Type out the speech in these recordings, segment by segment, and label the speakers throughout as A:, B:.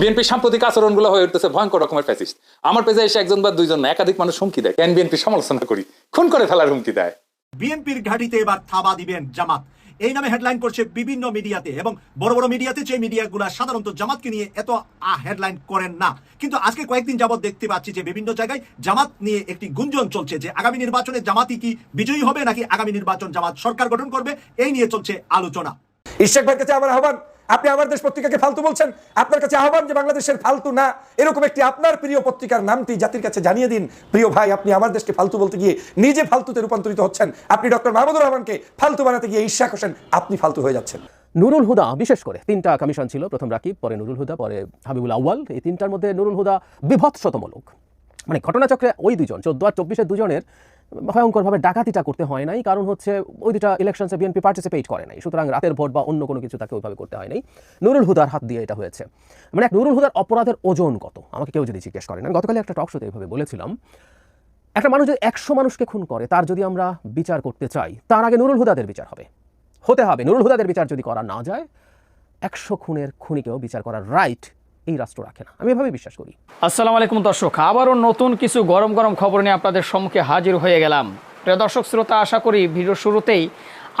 A: BNP সাম্প্রতিক আচরণগুলো হয়ে উঠতেছে ভয়ঙ্কর রকমের ফ্যাসিস্ট আমার পেজে এসে একজন বা দুইজন না একাধিক মানুষ হুমকি দেয়। কেন বিএনপি সমালোচনা করি? খুন করে ফেলার হুমকি দেয়।
B: বিএনপির ঘাঁটিতে এবার থাবা দিবেন জামাত। এই নামে হেডলাইন করছে বিভিন্ন মিডিয়াতে এবং বড় বড় মিডিয়াতে যে মিডিয়াগুলো সাধারণত জামাতকে নিয়ে এত হেডলাইন করেন না। কিন্তু আজকে কয়েকদিন যাবৎ দেখতে পাচ্ছি যে বিভিন্ন জায়গায় জামাত নিয়ে একটি গুঞ্জন চলছে যে আগামী নির্বাচনে জামাতই কি বিজয়ী হবে নাকি আগামী নির্বাচন জামাত সরকার গঠন করবে? এই নিয়ে চলছে আলোচনা।
C: ইশাক ভাইয়ের কাছে আমার আহ্বান আপনি আমার দেশ পত্রিকাকে ফালতু বলছেন? আপনার কাছে আহ্বান যে বাংলাদেশের ফালতু না, এরকম একটি আপনার প্রিয় পত্রিকার নামটি জাতির কাছে জানিয়ে দিন। প্রিয় ভাই, আপনি আমার দেশকে ফালতু বলতে গিয়ে নিজে ফালতুতে রূপান্তরিত হচ্ছেন। আপনি ডক্টর মাহমুদুর রহমানকে ফালতু বানাতে গিয়ে ইশাক হোসেন আপনি ফালতু হয়ে যাচ্ছেন।
D: নুরুল হুদা, বিশেষ করে তিনটা কমিশন ছিল, প্রথম রাকিব, পরে নুরুল হুদা, পরে হাবিবুল আউয়াল। এই তিনটার মধ্যে নুরুল হুদা বিভৎসতমূলক মানে ঘটনাচক্রে ওই দুজন, চোদ্দ আর চব্বিশের দুজনের ভয়ঙ্করভাবে ডাকাতিটা করতে হয় নাই, কারণ হচ্ছে ওই দুটা ইলেকশনসে বিএনপি পার্টিসিপেট করে নাই, সুতরাং রাতের ভোট বা অন্য কোনো কিছু তাকে ওইভাবে করতে হয় নাই। নুরুল হুদার হাত দিয়ে এটা হয়েছে। মানে এক নুরুল হুদার অপরাধের ওজন কত? আমাকে কেউ যদি জিজ্ঞেস করেন গতকালে একটা টক শোতে এইভাবে বলেছিলাম। একটা মানুষ যদি একশো মানুষকে খুন করে, তার যদি আমরা বিচার করতে চাই, তার আগে নুরুল হুদাদের বিচার হবে। হতে হবে। নুরুল হুদাদের বিচার যদি করা না যায়, একশো খুনের খুনিকেও বিচার করার রাইট এই রাষ্ট্র রাখে না। আমি এভাবে বিশ্বাস করি।
E: আসসালামু আলাইকুম দর্শক, আবারও নতুন কিছু গরম গরম খবর নিয়ে আপনাদের সম্মুখে হাজির হয়ে গেলাম। প্রিয় দর্শক, শ্রোতা, আশা করি ভিডিওর শুরুতেই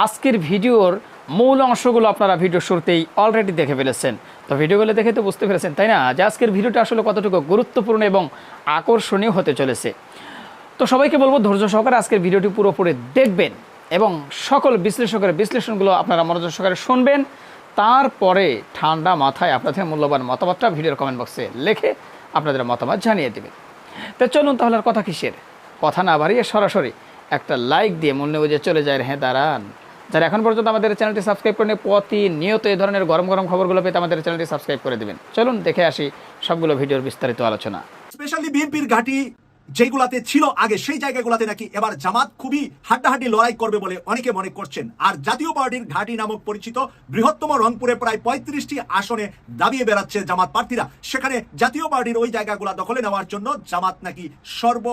E: আজকের ভিডিওর মূল অংশগুলো আপনারা ভিডিও শুরুতেই অলরেডি দেখে ফেলেছেন। তো ভিডিওগুলো দেখে তো বুঝতে পেরেছেন, তাই না? যে আজকের ভিডিওটা আসলে কতটুকু গুরুত্বপূর্ণ এবং আকর্ষণীয় হতে চলেছে। তো সবাইকে বলব, ধৈর্য সহকারে আজকের ভিডিওটি পুরোপুরি দেখবেন এবং সকল বিশ্লেষকের বিশ্লেষণগুলো আপনারা মনোযোগ সহকারে শুনবেন। তারপরে ঠান্ডা মাথায় আপনাদের মূল্যবান মতামতটা ভিডিওর কমেন্ট বক্সে লিখে আপনাদের মতামত জানিয়ে দেবেন। তো চলুন তাহলে আর কথা কিসের? কথা না বাড়িয়ে সরাসরি একটা লাইক দিয়ে মূল্য বুঝে চলে যায় হ্যাঁ দাঁড়ান। যারা এখন পর্যন্ত আমাদের চ্যানেলটি সাবস্ক্রাইব করেন প্রতিনিয়ত এই ধরনের গরম গরম খবরগুলো পেতে আমাদের চ্যানেলটি সাবস্ক্রাইব করে দেবেন। চলুন দেখে আসি সবগুলো ভিডিওর বিস্তারিত আলোচনা।
B: স্পেশালি বিএনপির ঘাঁটি যেগুলাতে ছিল আগে, সেই জায়গাগুলোতে নাকি এবার জামাত খুবই হাড্ডাহাড্ডি লড়াই করবে বলে অনেকে মনে করছেন। আর জাতীয় পার্টির ঘাঁটি নামক পরিচিত বৃহত্তম রংপুরে প্রায় পঁয়ত্রিশটি আসনে দাবিয়ে বেড়াচ্ছে জামাত প্রার্থীরা। সেখানে জাতীয় পার্টির ওই জায়গাগুলো দখলে নেওয়ার জন্য জামাত নাকি সর্ব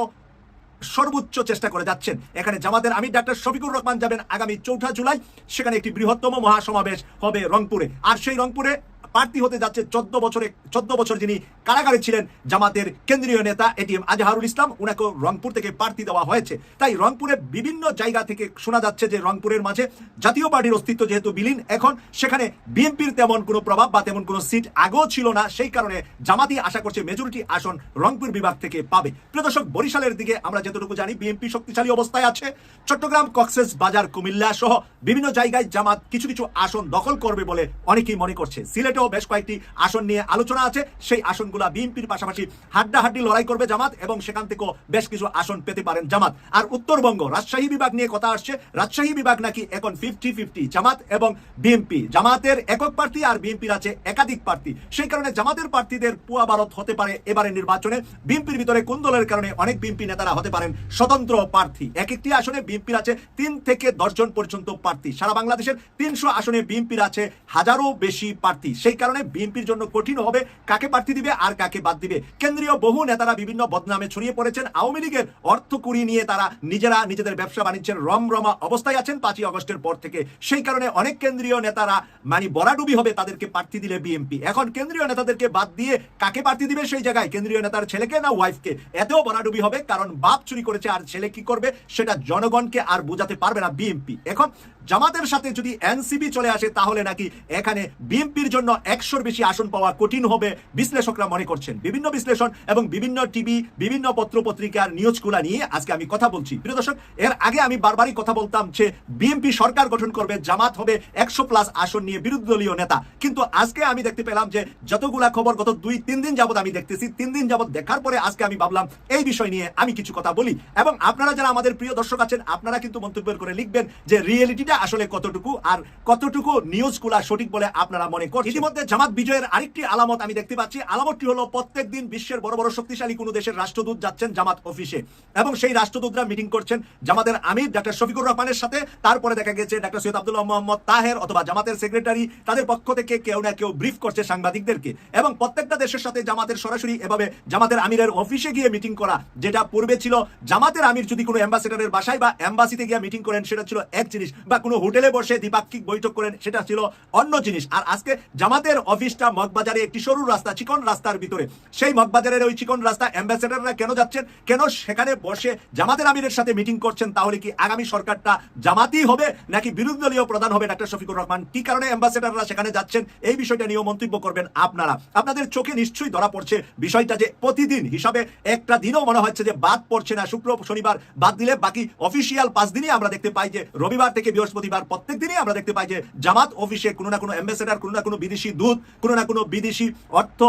B: সর্বোচ্চ চেষ্টা করে যাচ্ছেন। এখানে জামাতের আমির ডাক্তার শফিকুর রহমান যাবেন আগামী চৌঠা জুলাই। সেখানে একটি বৃহত্তম মহাসমাবেশ হবে রংপুরে। আর সেই রংপুরে প্রার্থী হতে যাচ্ছে চোদ্দ বছরে, চোদ্দ বছর যিনি কারাগারে ছিলেন জামাতের কেন্দ্রীয় নেতা এটিএম আজহারুল ইসলাম উনাকে রংপুর থেকে প্রার্থী দেওয়া হয়েছে। তাই রংপুরে বিভিন্ন জায়গা থেকে শোনা যাচ্ছে যে রংপুরের মাঝে জাতীয় পার্টির অস্তিত্ব যেহেতু বিলীন, এখন সেখানে বিএনপির তেমন কোনো প্রভাব বা তেমন কোনো সিট আগেও ছিল না, সেই কারণে জামাতি আশা করছে মেজরিটি আসন রংপুর বিভাগ থেকে পাবে। প্রিয় দর্শক, বরিশালের দিকে আমরা যতটুকু জানি, বিএনপি শক্তিশালী অবস্থায় আছে। চট্টগ্রাম, কক্সেস বাজার, কুমিল্লা সহ বিভিন্ন জায়গায় জামাত কিছু কিছু আসন দখল করবে বলে অনেকেই মনে করছে। সিলেটেও বেশ কয়েকটি আসন নিয়ে আলোচনা আছে। সেই আসনগুলা বিএনপির পাশাপাশি হাড্ডাহাড্ডি লড়াই করবে জামাত এবং সেখান থেকেও বেশ কিছু আসন পেতে পারেন জামাত। আর উত্তরবঙ্গ, রাজশাহী বিভাগ নিয়ে কথা আসছে। রাজশাহী বিভাগ নাকি এখন ফিফটি ফিফটি জামাত এবং বিএনপি। জামাতের একক প্রার্থী আর বিএনপির আছে একাধিক প্রার্থী। সেই কারণে জামাতের প্রার্থীদের পুয়া ভারত হতে পারে এবারে নির্বাচনে। বিএনপির ভিতরে কোন দলের কারণে অনেক বিএনপি নেতারা হতে পারেন স্বতন্ত্র প্রার্থী। এক একটি আসনে বিএনপির আছে তিন থেকে দশজন পর্যন্ত প্রার্থী। সারা বাংলাদেশের তিনশো আসনে বিএনপির আছে হাজারও বেশি প্রার্থী। সেই কারণে বিএনপির জন্য কঠিন হবে কাকে প্রার্থী দিবে আর কাকে বাদ দিবে। কেন্দ্রীয় বহু নেতারা বিভিন্ন বদনামে ছড়িয়ে পড়েছেন। আওয়ামী লীগের অর্থ কুড়ি নিয়ে তারা নিজেরা নিজেদের ব্যবসা বাণিজ্যের রমরমা অবস্থায় আছেন। পাঁচই আগস্টের পর থেকে সেই কারণে অনেক কেন্দ্রীয় নেতারা মানে বরাডুবি হবে তাদেরকে প্রার্থী দিলে বিএনপি। এখন কেন্দ্রীয় নেতাদেরকে বাদ দিয়ে কাকে প্রার্থী দিবে সেই জায়গায় কেন্দ্রীয় নেতার ছেলেকে না ওয়াইফকে এতেও বরাডুবি হবে কারণ বাপ চুরি করেছে আর ছেলে কি করবে সেটা জনগণকে আর বোঝাতে পারবে না বিএনপি। এখন জামাতের সাথে যদি এনসিবি চলে আসে তাহলে নাকি এখানে বিএনপির জন্য একশোর বেশি আসন পাওয়া কঠিন হবে, বিশ্লেষকরা মনে করছেন। বিভিন্ন বিশ্লেষণ এবং বিভিন্ন টিভি বিভিন্ন পত্র পত্রিকার নিউজগুলা নিয়ে আজকে আমি কথা বলছি। প্রিয় দর্শক, এর আগে আমি বারবারই কথা বলতাম যে বিএনপি সরকার গঠন করবে, জামাত হবে, একশো প্লাস আসন নিয়ে বিরোধী দলীয় নেতা। কিন্তু আজকে আমি দেখতে পেলাম যে যতগুলা খবর গত দুই, তিন দিন যাবত আমি দেখতেছি, তিন দিন যাবত দেখার পরে আজকে আমি ভাবলাম এই বিষয় নিয়ে আমি কিছু কথা বলি। এবং আপনারা যারা আমাদের প্রিয় দর্শক আছেন, আপনারা কিন্তু মন্তব্য করে লিখবেন যে রিয়েলিটিটা আসলে কতটুকু আর কতটুকু নিউজগুলা সঠিক বলে আপনারা মনে করেন ইতিমধ্যে জামাত বিজয়ের আরেকটি আলামত আমি দেখতে পাচ্ছি। আলামতটি হলো প্রত্যেক দিন বিশ্বের বড় বড় শক্তিশালী কোনো দেশের রাষ্ট্রদূত যাচ্ছেন জামাত অফিসে। এবং সেই রাষ্ট্রদূতরা মিটিং করছেন জামাতের আমির ডাক্তার শফিকুর রহমানের সাথে। তারপরে দেখা গেছে ডাক্তার সৈয়দ আব্দুল্লাহ মোহাম্মদ তাহের অথবা জামাতের সেক্রেটারি তাদের পক্ষ থেকে কেউ না কেউ ব্রিফ করছে সাংবাদিকদেরকে। এবং প্রত্যেকটা দেশের সাথে জামাতের সরাসরি এভাবে জামাতের আমিরের অফিসে গিয়ে মিটিং করা, যেটা পূর্বে ছিল জামাতের আমির যদি কোনো অ্যাম্বাসেডারের বাসায় বা অ্যাম্বাসিতে গিয়ে মিটিং করেন, সেটা ছিল এক জিনিস। বা কোনো হোটেলে বসে দ্বিপাক্ষিক বৈঠক করেন, সেটা ছিল অন্য জিনিস। আর আজকে জামাতের অফিসটা মগবাজারে একটি সরু রাস্তা, চিকন রাস্তার ভিতরে। সেই মগবাজারের ওই চিকন রাস্তা অ্যাম্বাসেডাররা কেন যাচ্ছেন? কেন সেখানে বসে জামাতের আমিরের সাথে মিটিং করছেন? তাহলে কি আগামী সরকারটা জামাতই হবে নাকি বিরোধী দলীয় প্রধান হবে? ডাক্তার শফিকুর রহমান, কি কারণে অ্যাম্বাসেডাররা সেখানে যাচ্ছেন? এই বিষয়টা নিয়েও মন্তব্য করবেন আপনারা। আপনাদের চোখে নিশ্চয়ই ধরা পড়ছে বিষয়টা যে প্রতিদিন হিসাবে একটা দিনও মনে হচ্ছে যে বাদ পড়ছে না। শুক্র, শনিবার বাদ দিলে বাকি অফিসিয়াল পাঁচ দিনই আমরা দেখতে পাই যে রবিবার থেকে বৃহস্পতিবার প্রত্যেক দিনই আমরা দেখতে পাই যে জামাত অফিসে কোনো না কোনো অ্যাম্বাসেডার কোনো না কোনো বিদেশি দূত, কোনো না কোনো বিদেশি অর্থ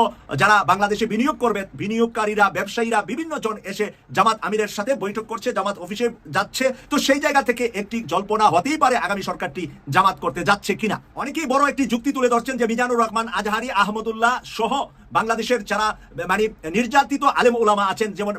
B: যারা বাংলাদেশে বিনিয়োগ করবে, বিনিয়োগকারীরা, ব্যবসায়ীরা বিভিন্ন জন এসে জামাত আমিরের সাথে বৈঠক করছে, জামাত অফিসে যাচ্ছে। তো সেই জায়গা থেকে একটি জল্পনা হতেই পারে আগামী সরকারটি জামাত করতে যাচ্ছে কিনা। অনেকেই বড় একটি যুক্তি তুলে ধরছেন যে মিজানুর রহমান, আজহারি, আহমদুল্লাহ সহ বাংলাদেশের যারা মানে নির্যাতিত আলেম ওলামা আছেন, যেমন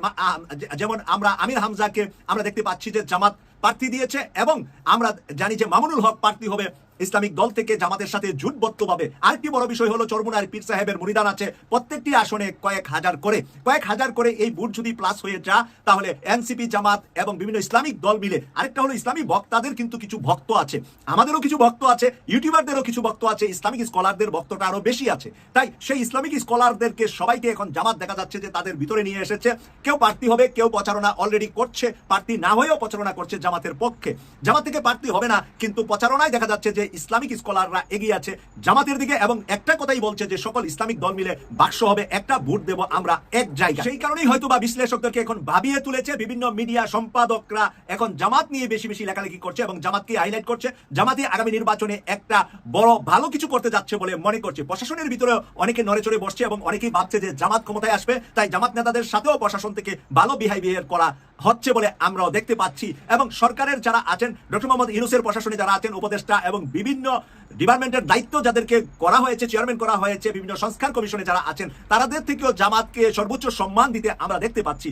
B: যেমন আমরা আমির হামজাকে আমরা দেখতে পাচ্ছি যে জামাত প্রার্থী দিয়েছে এবং আমরা জানি যে মামুনুল হক প্রার্থী হবে ইসলামিক দল থেকে জামাতের সাথে জুটবদ্ধভাবে। আরেকটি বড় বিষয় হলো, চরমুনার পীর সাহেবের মুরিদান আছে। প্রত্যেকটি আসনে কয়েক হাজার করে। কয়েক হাজার করে এই বুট যদি প্লাস হয়ে যা তাহলে এনসিপি জামাত এবং বিভিন্ন ইসলামিক দল মিলে, আরেকটা হলো ইসলামী বক্তাদের কিন্তু কিছু ভক্ত আছে। আমাদেরও কিছু ভক্ত আছে, ইউটিউবারদেরও কিছু ভক্ত আছে, ইসলামিক স্কলারদের ভক্তটা আরও বেশি আছে। তাই সেই ইসলামিক স্কলারদেরকে সবাইকে এখন জামাত দেখা যাচ্ছে যে তাদের ভিতরে নিয়ে এসেছে। কেউ প্রার্থী হবে, কেউ প্রচারণা অলরেডি করছে। প্রার্থী না হয়েও প্রচারণা করছে জামাতের পক্ষে। জামাত থেকে প্রার্থী হবে না, কিন্তু প্রচারণায় দেখা যাচ্ছে যে ইসলামিক স্কলাররা এগিয়ে আছে জামাতের দিকে এবং একটা কথাই বলছে যে সকল ইসলামিক দল মিলে বাক্স হবে, একটা ভোট দেব আমরা এক জায়গা সেই কারণেই হয়তো বা বিশ্লেষকদেরকে এখন ভাবিয়ে তুলেছে বিভিন্ন মিডিয়া সম্পাদকরা। এখন জামাত নিয়ে বেশি বেশি লেখালেখি করছে এবং জামাতকে হাইলাইট করছে। জামাতে আগামী নির্বাচনে একটা বড় ভালো কিছু করতে যাচ্ছে বলে মনে করছে। প্রশাসনের ভিতরে অনেকে নড়ে চড়ে বসছে এবং অনেকেই ভাবছে যে জামাত ক্ষমতায় আসবে। তাই জামাত নেতাদের সাথেও প্রশাসন থেকে ভালো বিহেভিয়ার করা হচ্ছে বলে আমরাও দেখতে পাচ্ছি। এবং সরকারের যারা আছেন, ডক্টর মোহাম্মদ ইউনুসের প্রশাসনে যারা আছেন, উপদেষ্টা এবং বিভিন্ন ডিপার্টমেন্টের দায়িত্ব যাদেরকে করা হয়েছে, চেয়ারম্যান করা হয়েছে, বিভিন্ন সংস্কার কমিশনে যারা আছেন, তারাদের থেকেও জামাতকে সর্বোচ্চ সম্মান দিতে আমরা দেখতে পাচ্ছি।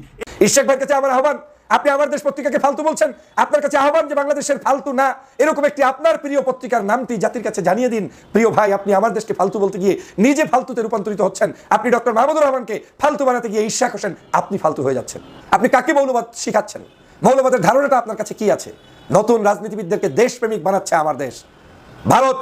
C: ইশাক ভাইয়ের কাছে আমার আহ্বান আপনি আমার দেশ পত্রিকাকে ফালতু বলছেন? আপনার কাছে আহ্বান যে বাংলাদেশের ফালতু না। এরকম একটি আপনার প্রিয় পত্রিকার নামটি জাতির কাছে জানিয়ে দিন। প্রিয় ভাই, আপনি আমার দেশকে ফালতু বলতে গিয়ে নিজে ফালতুতে রূপান্তরিত হচ্ছেন। আপনি ডক্টর মাহমুদুর রহমানকে ফালতু বানাতে গিয়ে ইশাক হোসেন আপনি ফালতু হয়ে যাচ্ছেন। আপনি কাকে মৌলবাদ শিখাচ্ছেন? মৌলবাদের ধারণাটা আপনার কাছে কি আছে? নতুন রাজনীতিবিদদেরকে দেশপ্রেমিক বানাচ্ছে আমার দেশ। ভারত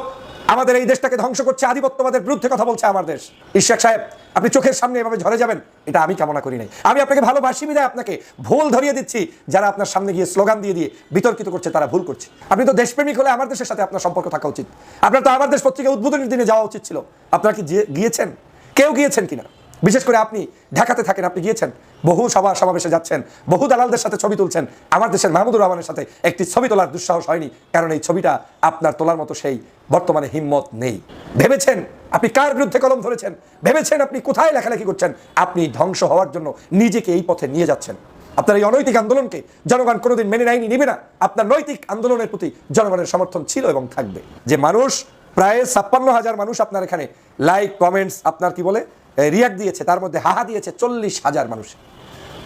C: আমাদের এই দেশটাকে ধ্বংস করছে, আধিপত্যবাদের বিরুদ্ধে কথা বলছে আমার দেশ। ইশাক সাহেব, আপনি চোখের সামনে এভাবে ঝরে যাবেন? এটা আমি কামনা করি নাই। আমি আপনাকে ভালোবাসি বিদায় আপনাকে ভুল ধরিয়ে দিচ্ছি, যারা আপনার সামনে গিয়ে স্লোগান দিয়ে দিয়ে বিতর্কিত করছে, তারা ভুল করছে। আপনি তো দেশপ্রেমিক হলে আমার দেশের সাথে আপনার সম্পর্ক থাকা উচিত। আপনার তো আমার দেশ পত্রিকা উদ্বোধনের দিনে যাওয়া উচিত ছিল। আপনারা কি গিয়ে- গিয়েছেন? কেউ গিয়েছেন কিনা? বিশেষ করে আপনি ঢাকাতে থাকেন, আপনি গিয়েছেন, বহু সভা সমাবেশে যাচ্ছেন, বহু দালালদের সাথে ছবি তুলছেন, আমার দেশের মাহমুদুর রহমানের সাথে একটি ছবি তোলার দুঃসাহস হয়নি, কারণ এই ছবিটা আপনার তোলার মতো সেই বর্তমানে হিম্মত নেই। ভেবেছেন আপনি কার বিরুদ্ধে কলম ধরেছেন? ভেবেছেন আপনি কোথায় লেখালেখি করছেন? আপনি ধ্বংস হওয়ার জন্য নিজেকে এই পথে নিয়ে যাচ্ছেন। আপনার এই অনৈতিক আন্দোলনকে জনগণ কোনোদিন মেনে নেয়নি, নিবে না। আপনার নৈতিক আন্দোলনের প্রতি জনগণের সমর্থন ছিল এবং থাকবে। যে মানুষ, প্রায় ছাপ্পান্ন হাজার মানুষ আপনার এখানে লাইক কমেন্টস আপনার কি বলে? রিয়াক্ট দিয়েছে, তার মধ্যে হাহা দিয়েছে চল্লিশ হাজার মানুষ।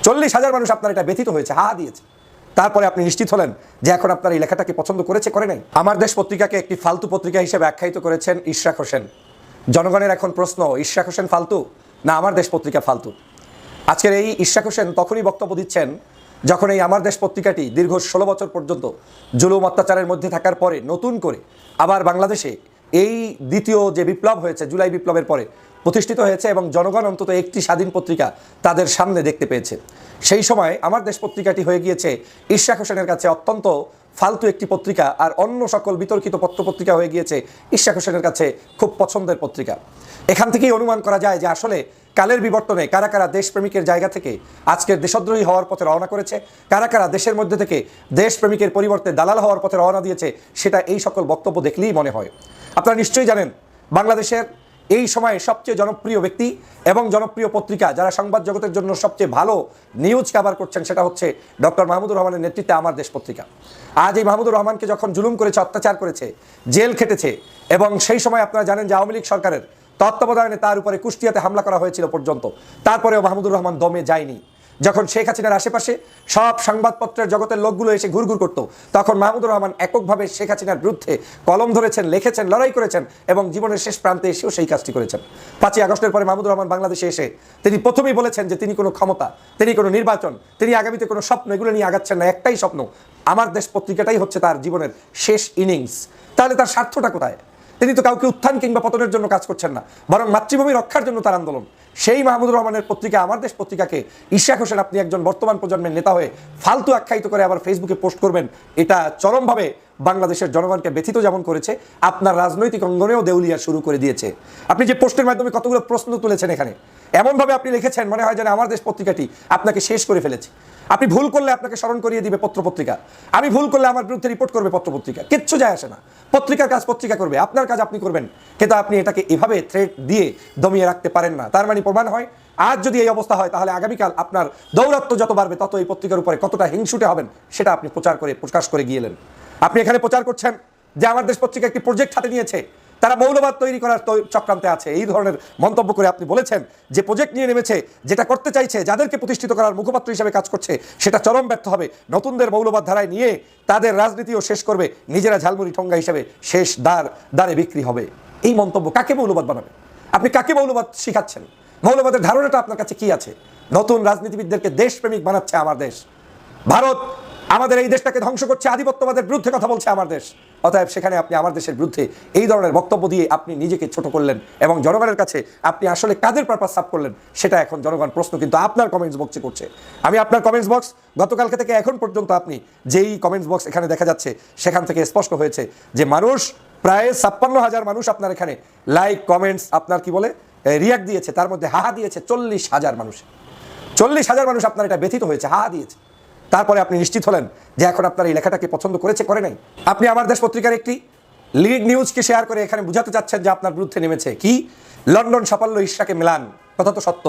C: চল্লিশ হাজার মানুষ আপনার এটা ব্যথিত হয়েছে, হাহা দিয়েছে। তারপরে আপনি নিশ্চিত হলেন যে এখন আপনার এই লেখাটাকে পছন্দ করেছে, করে নাই? আমার দেশ পত্রিকাকে একটি ফালতু পত্রিকা হিসেবে আখ্যায়িত করেছেন ইশরাক হোসেন। জনগণের এখন প্রশ্ন, ইশরাক হোসেন ফালতু না আমার দেশ পত্রিকা ফালতু? আজকের এই ইশরাক হোসেন তখনই বক্তব্য দিচ্ছেন যখন এই আমার দেশ পত্রিকাটি দীর্ঘ ষোলো বছর পর্যন্ত জুলুম অত্যাচারের মধ্যে থাকার পরে নতুন করে আবার বাংলাদেশে এই দ্বিতীয় যে বিপ্লব হয়েছে, জুলাই বিপ্লবের পরে প্রতিষ্ঠিত হয়েছে এবং জনগণ অন্তত একটি স্বাধীন পত্রিকা তাদের সামনে দেখতে পেয়েছে। সেই সময় আমার দেশ পত্রিকাটি হয়ে গিয়েছে ইশরাক হোসেনের কাছে অত্যন্ত ফালতু একটি পত্রিকা আর অন্য সকল বিতর্কিত পত্রপত্রিকা হয়ে গিয়েছে ইশাক হোসেনের কাছে খুব পছন্দের পত্রিকা। এখান থেকেই অনুমান করা যায় যে আসলে কালের বিবর্তনে কারা কারা দেশপ্রেমিকের জায়গা থেকে আজকের দেশদ্রোহী হওয়ার পথে রওনা করেছে, কারা কারা দেশের মধ্যে থেকে দেশপ্রেমিকের পরিবর্তে দালাল হওয়ার পথে রওনা দিয়েছে, সেটা এই সকল বক্তব্য দেখলেই মনে হয়। আপনারা নিশ্চয়ই জানেন, বাংলাদেশের এই সময়ে সবচেয়ে জনপ্রিয় ব্যক্তি এবং জনপ্রিয় পত্রিকা যারা সংবাদ জগতের জন্য সবচেয়ে ভালো নিউজ কাভার করছেন সেটা হচ্ছে ডক্টর মাহমুদুর রহমানের নেতৃত্বে আমার দেশ পত্রিকা। আজ এই মাহমুদুর রহমানকে যখন জুলুম করেছে, অত্যাচার করেছে, জেল খেটেছে এবং সেই সময় আপনারা জানেন যে আওয়ামী লীগ সরকারের তত্ত্বাবধানে তার উপরে কুষ্টিয়াতে হামলা করা হয়েছিল পর্যন্ত। তারপরেও মাহমুদুর রহমান দমে যায়নি। যখন শেখ হাসিনার আশেপাশে সব সংবাদপত্রের জগতের লোকগুলো এসে ঘুরঘুর করতো, তখন মাহমুদুর রহমান এককভাবে শেখ হাসিনার বিরুদ্ধে কলম ধরেছেন, লিখেছেন, লড়াই করেছেন এবং জীবনের শেষ প্রান্তে এসেও সেই কাজটি করেছেন। পাঁচই আগস্টের পরে মাহমুদুর রহমান বাংলাদেশে এসে তিনি প্রথমেই বলেছেন যে তিনি কোনো ক্ষমতা, তিনি কোনো নির্বাচন, তিনি আগামীতে কোনো স্বপ্ন, এগুলো নিয়ে আগাচ্ছেন না, একটাই স্বপ্ন, আমার দেশ পত্রিকাটাই হচ্ছে তার জীবনের শেষ ইনিংস। তাহলে তার স্বার্থটা কোথায়? তিনি তো কাউকে উত্থান কিংবা পতনের জন্য কাজ করছেন না, বরং মাতৃভূমি রক্ষার জন্য তার আন্দোলন। সেই মাহমুদুর রহমানের পত্রিকা, আমার দেশ পত্রিকাকে ইশাক হোসেন, আপনি একজন বর্তমান প্রজন্মের নেতা হয়ে ফালতু আখ্যায়িত করে আবার ফেসবুকে পোস্ট করবেন, এটা চরমভাবে বাংলাদেশের জনগণকে ব্যথিত যেমন করেছে, আপনার রাজনৈতিক অঙ্গনেও দেউলিয়া শুরু করে দিয়েছে। আপনি যে পোস্টের মাধ্যমে কতগুলো প্রশ্ন তুলেছেন এখানে, এমনভাবে আপনি লিখেছেন, মনে হয় যেন আমার দেশ পত্রিকাটি আপনাকে শেষ করে ফেলেছে। আপনি ভুল করলে আপনাকে স্মরণ করিয়ে দিবে পত্রপত্রিকা, আমি ভুল করলে আমার বিরুদ্ধে রিপোর্ট করবে পত্রপত্রিকা, কিচ্ছু যায় আসে না। পত্রিকার কাজ পত্রিকা করবে, আপনার কাজ আপনি করবেন, কিন্তু আপনি এটাকে এভাবে থ্রেট দিয়ে দমিয়ে রাখতে পারেন না। তার মানে প্রমাণ হয়। আজ যদি এই অবস্থা হয়, তাহলে আগামীকাল আপনার দৌরাত্ম যত বাড়বে, তত এই পত্রিকার উপরে কতটা হিংসুটে হবেন, সেটা আপনি প্রচার করে, প্রকাশ করে গিয়েলেন আপনি এখানে প্রচার করছেন যে আমার দেশ পত্রিকা একটি প্রজেক্ট হাতে নিয়েছে। তারা মৌলবাদ তৈরি করার চক্রান্তে আছে। এই ধরনের মন্তব্য করে আপনি বলেছেন যে প্রজেক্ট নিয়ে নেমেছে, যেটা করতে চাইছে, যাদেরকে প্রতিষ্ঠিত করার মুখপাত্র হিসেবে কাজ করছে, সেটা চরম ব্যর্থ হবে। নতুনদের মৌলবাদ ধারায় নিয়ে তাদের রাজনীতিও শেষ করবে। নিজেরা ঝালমুড়ি ঠঙ্গা হিসেবে শেষ দ্বার দ্বারে বিক্রি হবে। এই মন্তব্য কাকে মৌলবাদ বানাবে? আপনি কাকে মৌলবাদ শিখাচ্ছেন? মৌলবাদের ধারণাটা আপনার কাছে কি আছে? নতুন রাজনীতিবিদদেরকে দেশপ্রেমিক বানাচ্ছে আমার দেশ। ভারত আমাদের এই দেশটাকে ধ্বংস করছে, আধিপত্যবাদের বিরুদ্ধে কথা বলছে আমার দেশ। অতএব সেখানে আপনি আমার দেশের বিরুদ্ধে এই ধরনের বক্তব্য দিয়ে আপনি নিজেকে ছোট করলেন এবং জনগণের কাছে আপনি আসলে কাদের পারপাস সাফ করলেন, সেটা এখন জনগণ প্রশ্ন কিন্তু আপনার কমেন্টস বক্সে করছে। আমি আপনার কমেন্টস বক্স গতকালকে থেকে এখন পর্যন্ত আপনি যেই কমেন্টস বক্স এখানে দেখা যাচ্ছে, সেখান থেকে স্পষ্ট হয়েছে যে মানুষ প্রায় ছাপ্পান্ন হাজার মানুষ আপনার এখানে লাইক কমেন্টস আপনার কি বলে? রিয়াক্ট দিয়েছে, তার মধ্যে হাহা দিয়েছে চল্লিশ হাজার মানুষ। চল্লিশ হাজার মানুষ আপনার এটা ব্যথিত হয়েছে, হাহা দিয়েছে। তারপরে আপনি নিশ্চিত হলেন যে এখন আপনার এই লেখাটাকে পছন্দ করেছে, করে নাই। আপনি আমার দেশ পত্রিকার একটি লিড নিউজকে শেয়ার করে এখানে বুঝাতে চাচ্ছেন যে আপনার বিরুদ্ধে নেমেছে কি? লন্ডন সাফল্য ইশরাকে মেলান কথা তো সত্য।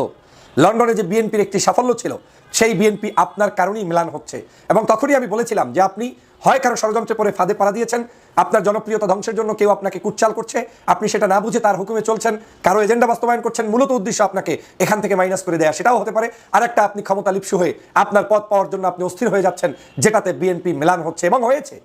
C: লন্ডনে যে বিএনপির একটি সাফল্য ছিল, সেই বিএনপি আপনার কারণেই মেলান হচ্ছে। এবং তখনই আমি বলেছিলাম যে আপনি হয় কারও ষড়যন্ত্রে পরে ফাঁদে পাড়া দিয়েছেন, আপনার জনপ্রিয়তা ধ্বংসের জন্য কেউ আপনাকে কুচ্চাল করছে, আপনি সেটা না বুঝে তার হুকুমে চলছেন, কারও এজেন্ডা বাস্তবায়ন করছেন, মূলত উদ্দেশ্য আপনাকে এখান থেকে মাইনাস করে দেয়া, সেটাও হতে পারে। আর একটা আপনি ক্ষমতা লিপ্সু হয়ে আপনার পদ পাওয়ার জন্য আপনি অস্থির হয়ে যাচ্ছেন, যেটাতে বিএনপি মেলান হচ্ছে এবং হয়েছে।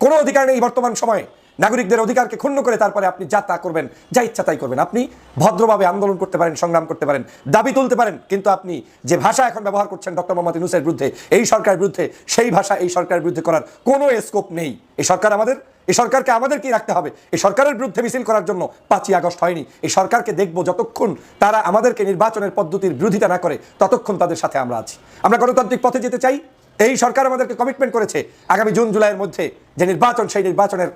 C: কোনো অধিকার নেই বর্তমান সময়ে। নাগরিকদের অধিকারকে ক্ষুণ্ণ করে তারপরে আপনি যা তা করবেন, যা ইচ্ছা তাই করবেন। আপনি ভদ্রভাবে আন্দোলন করতে পারেন, সংগ্রাম করতে পারেন, দাবি তুলতে পারেন, কিন্তু আপনি যে ভাষা এখন ব্যবহার করছেন ডক্টর মোহাম্মদ ইউনুসের বিরুদ্ধে, এই সরকারের বিরুদ্ধে, সেই ভাষা এই সরকারের বিরুদ্ধে করার কোনো স্কোপ নেই। এই সরকার আমাদের এই সরকারকে আমাদেরকেই রাখতে হবে। এই সরকারের বিরুদ্ধে মিছিল করার জন্য পাঁচই আগস্ট হয়নি। এই সরকারকে দেখব যতক্ষণ তারা আমাদেরকে নির্বাচনের পদ্ধতির বিরোধিতা না করে, ততক্ষণ তাদের সাথে আমরা আছি। আমরা গণতান্ত্রিক পথে যেতে চাই। এই সরকার আমাদেরকে কমিটমেন্ট করেছে। আগামী জুন, জুলাইয়ের মধ্যে যে নির্বাচন সেই নির্বাচনের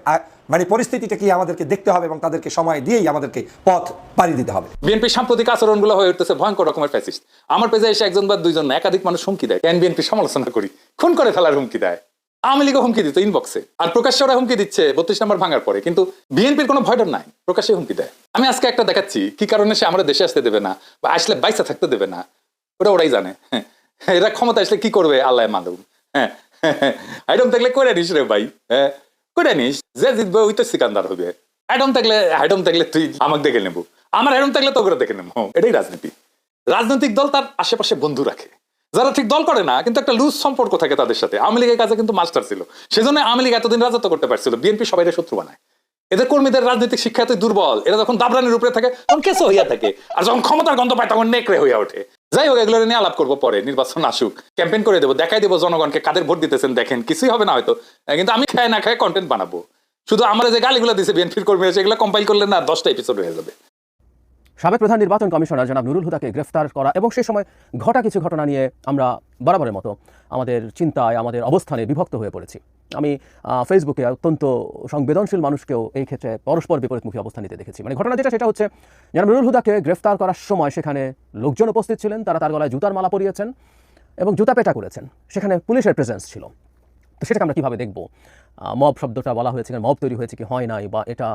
C: মানে পরিস্থিতিটা কি আমাদেরকে দেখতে হবে এবং তাদেরকে সময় দিয়েই আমাদেরকে পথ পাড়ি দিতে হবে।
A: বিএনপি সাম্প্রতিক আচরণগুলো হয়ে উঠতেছে ভয়ঙ্কর রকমের ফ্যাসিস্ট আমার পেজে এসে একজন বা দুইজন একাধিক মানুষ হুমকি দেয়। কেন বিএনপি সমালোচনা করি খুন করে ফেলার হুমকি দেয়। আওয়ামী লীগও হুমকি দিত ইনবক্সে আর প্রকাশ্যে ওরা হুমকি দিচ্ছে বত্রিশ নম্বর ভাঙার পরে। কিন্তু বিএনপির কোনো ভয়ডর নাই প্রকাশ্যে হুমকি দেয়। আমি আজকে একটা দেখাচ্ছি কি কারণে সে আমরা দেশে আসতে দেবে না বা আসলে বাইসা থাকতে দেবে না ওটা ওরাই জানে। হ্যাঁ, এরা ক্ষমতা আসলে কি করবে আল্লাহ মালুম। হ্যাঁ থাকলে নিস রে ভাই হ্যাঁ? নিস, যে জিতবে ওই তো সিকান্দার হবে। থাকলে থাকলে তুই আমাকে দেখে নেব। আমার থাকলে তো দেখে নেব। এটাই রাজনীতি। রাজনৈতিক দল তার আশেপাশে বন্ধু রাখে। যারা ঠিক দল করে না, কিন্তু একটা লুজ সম্পর্ক থাকে তাদের সাথে। আওয়ামী লীগের কাছে কিন্তু মাস্টার ছিল। সেজন্য আওয়ামী লীগ এতদিন রাজত্ব করতে পারছিল। বিএনপি সবাই শত্রু বানায়। এদের কর্মীদের রাজনৈতিক শিক্ষা এতই দুর্বল। এরা যখন দাবরানির উপরে থাকে, তখন কেসে হইয়া থাকে। আর যখন ক্ষমতার গন্ধ পায়, তখন নেকড়ে হইয়া ওঠে। যাই হোক, এগুলো নিয়ে আলাপ করব পরে, নির্বাচন আসুক। ক্যাম্পেইন করে দেবো, দেখাই দেবো জনগণকে, কাদের ভোট দিতেছেন দেখেন, কিছুই হবে না হয়তো। কিন্তু আমি খায় না খায় কন্টেন্ট বানাবো। শুধু আমরা যে গালিগুলো দিছে বিএনপির কর্মীরা সেগুলো কম্পাইল করলে না দশটা এপিসোড হয়ে যাবে।
D: সাবেক প্রধান নির্বাচন কমিশনার জনাব নুরুল হুদাকে গ্রেফতার করা এবং সে সময় ঘটা কিছু ঘটনা নিয়ে আমরা বরাবরের মতো আমাদের চিন্তায়, আমাদের অবস্থানে বিভক্ত হয়ে পড়েছি। আমি ফেসবুকে অত্যন্ত সংবেদনশীল মানুষকেও এই ক্ষেত্রে পরস্পর বিপরীতমুখী অবস্থান নিতে দেখেছি। মানে ঘটনা যেটা, সেটা হচ্ছে জনাব নুরুল হুদাকে গ্রেফতার করার সময় সেখানে লোকজন উপস্থিত ছিলেন, তারা তার গলায় জুতার মালা পরিয়েছেন এবং জুতা পেটা করেছেন। সেখানে পুলিশের প্রেজেন্স ছিল। তো সেটাকে আমরা কীভাবে দেখব? মব শব্দটা বলা হয়েছে মব তৈরি হয়েছে কি, হয় নাই, বা এটা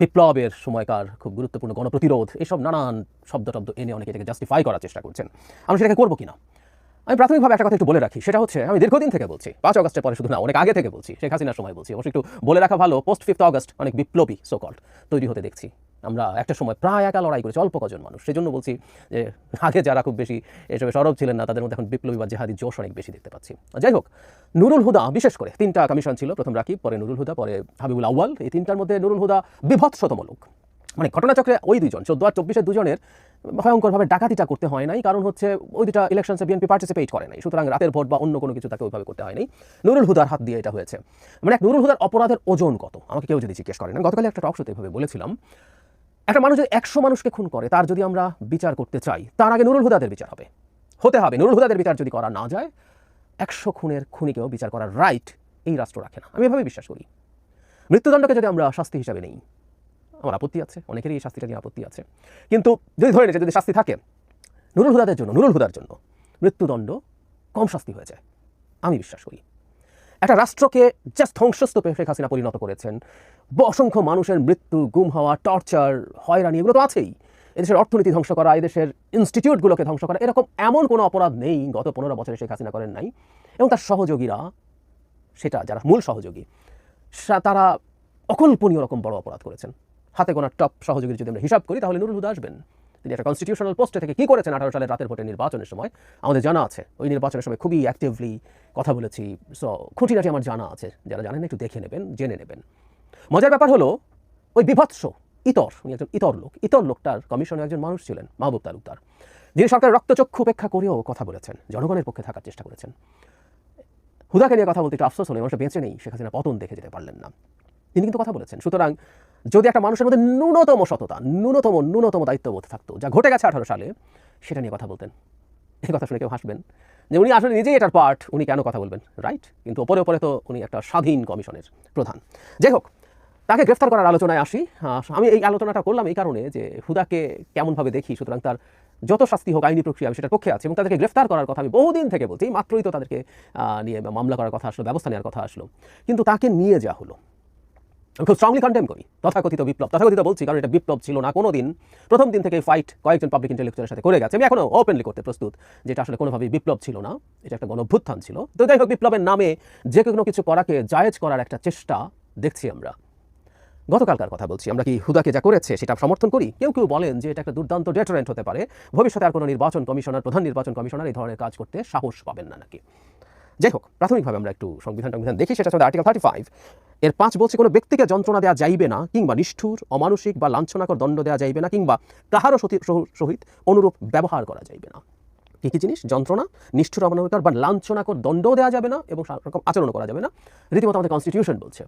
D: বিপ্লবের সময়কার খুব গুরুত্বপূর্ণ গণপ্রতিরোধ, এসব নানান শব্দ টব্দ এনে অনেকে এটাকে জাস্টিফাই করার চেষ্টা করছেন। আমরা সেটাকে করব কিনা? আমি প্রাথমিকভাবে একটা কথা একটু বলে রাখি, সেটা হচ্ছে আমি দীর্ঘদিন থেকে বলছি, পাঁচ অগস্টের পরে শুধু না, অনেক আগে থেকে বলছি, শেখ হাসিনার সময় বলছি। অবশ্যই একটু বলে রাখা ভালো পোস্ট ফিফথ অগস্ট অনেক বিপ্লবী সো কল্ড তৈরি হতে দেখছি। আমরা একটা সময় প্রায় একা লড়াই করেছি, অল্প কজন মানুষ। সেজন্য বলছি যে, আগে যারা খুব বেশি এসবে সরব ছিলেন না, তাদের মধ্যে এখন বিপ্লবী বা জেহাদি জোশ অনেক বেশি দেখতে পাচ্ছি। যাই হোক, নুরুল হুদা, বিশেষ করে, তিনটা কমিশন ছিল, প্রথম রাকিব, পরে নুরুল হুদা, পরে হাবিবুল আউয়াল, এই তিনটার মধ্যে নুরুল হুদা বিভৎসতম লোক। মানে ঘটনাচক্রে ওই দুজন, চোদ্দ আর চব্বিশের দুজনের ভয়ঙ্করভাবে ডাকাতিটা করতে হয় নাই, কারণ হচ্ছে ওই দুটা ইলেকশনসে বিএনপি পার্টিসিপেট করে নাই। সুতরাং রাতের ভোট বা অন্য কোনো কিছু তাকে ওইভাবে করতে হয়নি। নুরুল হুদার হাত দিয়ে এটা হয়েছে। মানে এক নুরুল হুদার অপরাধের ওজন কত? আমাকে কেউ যদি জিজ্ঞেস করেন গতকালে একটা টক শোতে এভাবে বলেছিলাম, একটা মানুষ যদি একশো মানুষকে খুন করে, তার যদি আমরা বিচার করতে চাই, তার আগে নুরুল হুদাদের বিচার হবে। হতে হবে। নুরুল হুদাদের বিচার যদি করা না যায়, একশো খুনের খুনিকেও বিচার করার রাইট এই রাষ্ট্র রাখে না। আমি এভাবে বিশ্বাস করি। মৃত্যুদণ্ডকে যদি আমরা শাস্তি হিসাবে নেই আমার আপত্তি আছে, অনেকেরই এই শাস্তিটা নিয়ে আপত্তি আছে। কিন্তু যদি ধরে নিচ্ছে যদি শাস্তি থাকে, নুরুল হুদাদের জন্য, নুরুল হুদার জন্য মৃত্যুদণ্ড কম শাস্তি হয়ে যায় আমি বিশ্বাস করি। একটা রাষ্ট্রকে জাস্ট ধ্বংসস্তূপে শেখ হাসিনা পরিণত করেছেন অসংখ্য মানুষের মৃত্যু, গুম হওয়া টর্চার হয়রানি, এগুলো তো আছেই। এদেশের অর্থনীতি ধ্বংস করা, এদেশের ইনস্টিটিউটগুলোকে ধ্বংস করা, এরকম এমন কোনো অপরাধ নেই, গত পনেরো বছরে শেখ হাসিনা করেন নাই। এবং তার সহযোগীরা, সেটা যারা মূল সহযোগী তারা অকল্পনীয় রকম বড় অপরাধ করেছেন। হাতে গোনা টপ সহযোগীর যদি আমরা হিসাব করি, তাহলে নুরুল হুদা আসবেন। তিনি একটা কনস্টিটিউশনাল পোস্টে থেকে কী করেছেন? আঠারো সালের রাতের ভোটের নির্বাচনের সময়। আমাদের জানা আছে, ওই নির্বাচনের সময় খুবই অ্যাক্টিভলি কথা বলেছি। সো খুঁটিনাটি আমার জানা আছে। যারা জানেন, একটু দেখে নেবেন, জেনে নেবেন। মজার ব্যাপার হলো, ওই বিভৎস ইতর, উনি একজন ইতর লোক। ইতর লোকটার কমিশনে একজন মানুষ ছিলেন, মাহবুব তালুকদার। যিনি সরকারের রক্তচক্ষু উপেক্ষা করেও কথা বলেছেন, জনগণের পক্ষে থাকার চেষ্টা করেছেন। হুদাকে নিয়ে কথা বলতে একটু আফসোস হলো মানুষটা বেঁচে নেই, শেখ হাসিনা পতন দেখে যেতে পারলেন না। তিনি কিন্তু কথা বলেছেন। সুতরাং যদি একটা মানুষের মধ্যে ন্যূনতম সততা, ন্যূনতম ন্যূনতম দায়িত্ববোধ থাকতো, যা ঘটে গেছে আঠারো সালে, সেটা নিয়ে কথা বলতেন। এই কথা শুনে কেউ হাসবেন? যে উনি আসলে নিজেই এটার পার্ট, উনি কেন কথা বলবেন? রাইট কিন্তু ওপরে ওপরে তো উনি একটা স্বাধীন কমিশনের প্রধান। যাই হোক, তাকে গ্রেফতার করার আলোচনায় আসি। আমি এই আলোচনাটা করলাম এই কারণে যে হুদাকে কেমনভাবে দেখি, সুতরাং তার যত শাস্তি হোক, আইনি প্রক্রিয়া আমি সেটার পক্ষে আছে এবং তাদেরকে গ্রেফতার করার কথা আমি বহুদিন থেকে বলছি। মাত্রই তো তাদেরকে নিয়ে মামলা করার কথা আসলো, ব্যবস্থা নেওয়ার কথা আসলো। কিন্তু তাকে নিয়ে যাওয়া হলো আমি খুব স্ট্রংলি কন্টেম করি, তথাকথিত বিপ্লব। তথাকথিত বলছি কারণ এটা বিপ্লব ছিল না কোনো দিন প্রথম দিন থেকে ফাইট কয়েকজন পাবলিক ইন্টেলেকচুয়ালের সাথে করে গেছে। আমি এখনও ওপেনলি করতে প্রস্তুত, যেটা আসলে কোনোভাবেই বিপ্লব ছিল না, এটা একটা গণভ্যুত্থান ছিল। তো যাই হোক, বিপ্লবের নামে যে কোনো কিছু করাকে জায়েজ করার একটা চেষ্টা দেখছি আমরা। গতকালকার কথা বলছি, আমরা কি হুদাকে যা করেছে সেটা সমর্থন করি? কেউ কেউ বলেন যে এটা একটা দুর্দান্ত ডেটারেন্ট হতে পারে। ভবিষ্যতে আর কোনো নির্বাচন কমিশনার, প্রধান নির্বাচন কমিশনার এই ধরনের কাজ করতে সাহস পাবেন না নাকি? যাই হোক প্রাথমিকভাবে আমরা একটু সংবিধান সংবিধান দেখি, সেটা আর্টিকেল থার্টি ফাইভ এর পাঁচ বলছে, কোনো ব্যক্তিকে যন্ত্রণা দেওয়া যাইবে না, কিংবা নিষ্ঠুর, অমানসিক বা লাঞ্ছনাকর দণ্ড দেওয়া যাইবে না, কিংবা কাহারও সহিত অনুরূপ ব্যবহার করা যাইবে না। কী কী জিনিস? যন্ত্রণা, নিষ্ঠুর, অমানবিকার বা লাঞ্ছনাকর দণ্ডও দেওয়া যাবে না, এবং রকম আচরণও করা যাবে না। রীতিমতো আমাদের কনস্টিটিউশন বলছে।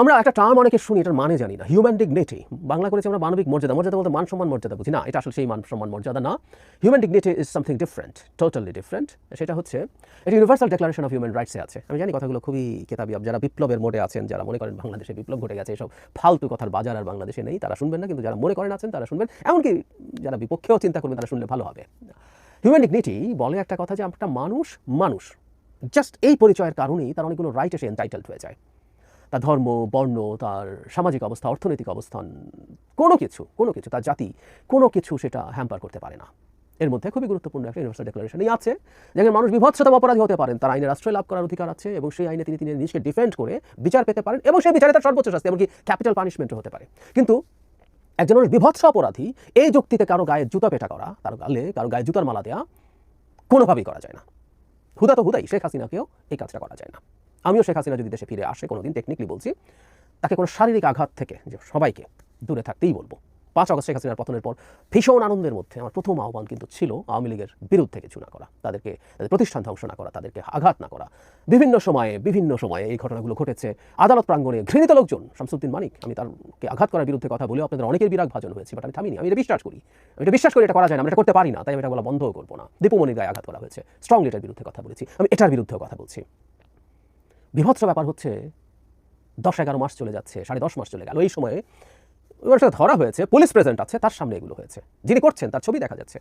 D: আমরা একটা টার্ম অনেকে শুনি, এটার মানে জানি না। হিউম্যান ডিগনিটি বাংলা করেছি আমরা মানবিক মর্যাদা। মর্যাদা বলতে মান সম্মান মর্যাদা বুঝি না? এটা আসলে সেই মান সম্মান মর্যাদা না। Human dignity is something different totally different সেটা হচ্ছে, এটা ইউনিভার্সাল ডেক্লারেশন অফ হিউম্যান রাইটসে আছে। আমি জানি কথাগুলো খুবই কেতাবি। যারা বিপ্লবের মোড়ে আছেন, যারা মনে করেন বাংলাদেশে বিপ্লব ঘটে গেছে, এসব ফালতু কথার বাজার আর বাংলাদেশে নেই, তারা শুনবেন না। কিন্তু যারা মনে করেন আছেন, তারা শুনবেন। এমনকি যারা বিপক্ষেও চিন্তা করবেন, তারা শুনলে ভালো হবে। হিউম্যান ডিগনিটি বলে একটা কথা যে একটা মানুষ মানুষ। জাস্ট এই পরিচয়ের কারণেই তার অনেকগুলো রাইট এসে এনটাইটেলড হয়ে যায়। তার ধর্ম, বর্ণ, তার সামাজিক অবস্থা, অর্থনৈতিক অবস্থান, কোনো কিছু কোনো কিছু, তার জাতি, কোনো কিছু সেটা হ্যাম্পার করতে পারে না। এর মধ্যে খুবই গুরুত্বপূর্ণ একটা ইউনিভার্সাল ডেক্লারেশনই আছে, যেখানে মানুষ বিভৎসতম অপরাধী হতে পারেন। তার আইনের আশ্রয় লাভ করার অধিকার আছে এবং সেই আইনে তিনি তিনি নিজেকে ডিফেন্ড করে বিচার পেতে পারেন এবং সেই বিচারে তার সর্বোচ্চ শাস্তি, এমনকি ক্যাপিটাল পানিশমেন্টও হতে পারে। কিন্তু একজন মানুষ বিভৎস অপরাধী, এই যুক্তিতে কারও গায়ে জুতা পেটা করা তার গালে, কারও গায়ে জুতার মালা দেওয়া কোনোভাবেই করা যায় না। হুদা তো হুদাই, শেখ হাসিনাকেও এই কাজটা করা যায় না। আমিও শেখ হাসিনা যদি দেশে ফিরে আসে, কোনোদিন টেকনিক্যালি বলছি, তাকে কোনো শারীরিক আঘাত থেকে, যে সবাইকে দূরে থাকতেই বলব। পাঁচ আগস্ট শেখ হাসিনার পতনের পর ভীষণ আনন্দের মধ্যে আমার প্রথম আহ্বান কিন্তু ছিল আওয়ামী লীগের বিরুদ্ধে কিছু না করা, তাদেরকে, তাদের প্রতিষ্ঠান ধ্বংস না করা, তাদেরকে আঘাত না করা। বিভিন্ন সময়ে বিভিন্ন সময়ে এই ঘটনাগুলো ঘটেছে। আদালত প্রাঙ্গণে ঘৃণিত লোকজন, শামসুদ্দিন মানিক, আমি তারকে আঘাত করার বিরুদ্ধে কথা বলেও আপনাদের অনেকের বিরাগ ভাজন হয়েছে বাট আমি থামিনি, আমি এটা বিশ্বাস করি। আমি এটা বিশ্বাস করি এটা করা যায় না, আমি এটা করতে পারি না, তাই আমি এটা বলা বন্ধও করব না। দীপুমণির গায়ে আঘাত করা হয়েছে। স্ট্রং এটার বিরুদ্ধে কথা বলেছি। আমি এটার বিরুদ্ধেও কথা বলছি। বিভৎস ব্যাপার হচ্ছে, দশ এগারো মাস চলে যাচ্ছে, সাড়ে দশ মাস চলে গেল। এই সময়ে ওই মানুষটা ধরা হয়েছে, পুলিশ প্রেজেন্ট আছে, তার সামনে এগুলো হয়েছে। যিনি করছেন, তার ছবি দেখা যাচ্ছে।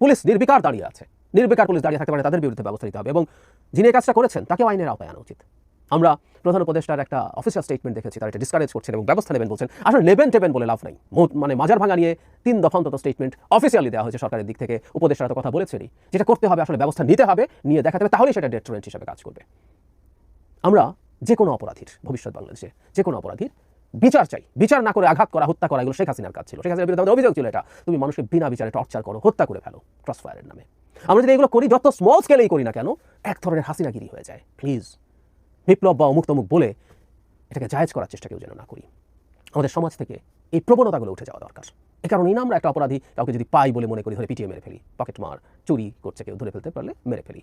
D: পুলিশ নির্বিকার দাঁড়িয়ে আছে। নির্বিকার পুলিশ দাঁড়িয়ে থাকতে পারে, তাদের বিরুদ্ধে ব্যবস্থা নিতে হবে এবং যিনি এই কাজটা করেছেন তাকেও আইনের আওতায় আনা উচিত। আমরা প্রধান উপদেষ্টার একটা অফিসিয়াল স্টেটমেন্ট দেখেছি, তারা এটা ডিসকারেজ করছেন এবং ব্যবস্থা নেবেন বলছেন। আসলে নেবেন টেবেন বলে লাভ নাই। মানে মাজার ভাঙা নিয়ে তিন দফা অন্তত স্টেটমেন্ট অফিসিয়ালি দেওয়া হয়েছে সরকারের দিক থেকে। উপদেষ্টারা তো কথা বলেছেনই। যেটা করতে হবে, আসলে ব্যবস্থা নিতে হবে, নিয়ে দেখাতে হবে তাহলেই সেটা ডেট্রোরেন্ট হিসেবে কাজ করবে। আমরা যে কোনো অপরাধীর, ভবিষ্যৎ বাংলাদেশে যে কোনো অপরাধীর বিচার চাই। বিচার না করে আঘাত করা, হত্যা করা, এগুলো শেখ হাসিনার কাজ ছিল। শেখ হাসিনার বিরুদ্ধে অভিযোগ ছিল এটা। তুমি মানুষকে বিনা বিচারে টর্চার করো, হত্যা করে ফেলো ক্রস ফায়ারের নামে। আমরা যদি এগুলো করি, যত স্মল স্কেলেই করি না কেন, এক ধরনের হাসিনাগিরি হয়ে যায়। প্লিজ বিপ্লব বা অমুক্তমুখ বলে এটাকে জায়েজ করার চেষ্টা কেউ যেন না করি। আমাদের সমাজ থেকে এই প্রবণতাগুলো উঠে যাওয়া দরকার। এ কারণেই না আমরা একটা অপরাধী কাউকে যদি পাই বলে মনে করি, ধরে পিটিয়ে মেরে ফেলি, পকেট মার, চুরি করছে কেউ, ধরে ফেলতে পারলে মেরে ফেলি।